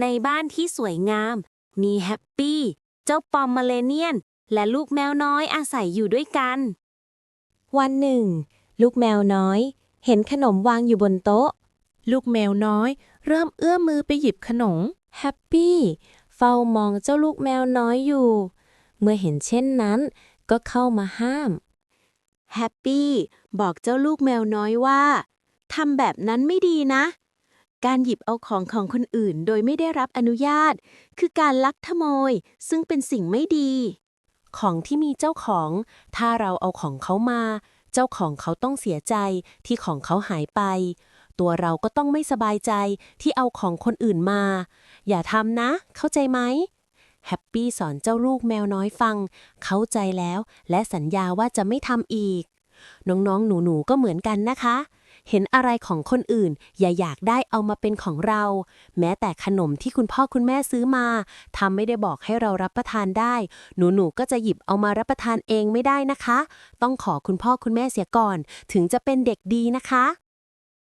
ในบ้านที่สวยงาม มีแฮปปี้ เจ้าปอมมาเลเนียน และลูกแมวน้อยอาศัยอยู่ด้วยกัน วันหนึ่ง ลูกแมวน้อย เห็นขนมวางอยู่บนโต๊ะ ลูกแมวน้อย เริ่มเอื้อมมือไปหยิบขนมแฮปปี้เฝ้ามองเจ้าลูกแมวน้อยอยู่ เมื่อเห็นเช่นนั้น ก็เข้ามาห้ามแฮปปี้บอกเจ้าลูกแมวน้อยว่าทำแบบนั้นไม่ดีนะ การหยิบเอาของของคนอื่นโดยไม่ได้รับอนุญาต คือการลักขโมย ซึ่งเป็นสิ่งไม่ดี ของที่มีเจ้าของ ถ้าเราเอาของเขามา เจ้าของเขาต้องเสียใจที่ของเขาหายไป ตัวเราก็ต้องไม่สบายใจที่เอาของคนอื่นมา อย่าทำนะ เข้าใจไหมแฮปปี้สอนเจ้าลูกแมวน้อยฟัง เข้าใจแล้ว และสัญญาว่าจะไม่ทำอีก น้องๆ หนูๆ ก็เหมือนกันนะคะ เห็นอะไรของคนอื่น อย่าอยากได้เอามาเป็นของเรา แม้แต่ขนมที่คุณพ่อคุณแม่ซื้อมาทำไม่ได้บอกให้เรารับประทานได้ หนูๆก็จะหยิบเอามารับประทานเองไม่ได้นะคะ ต้องขอคุณพ่อคุณแม่เสียก่อน ถึงจะเป็นเด็กดีนะคะ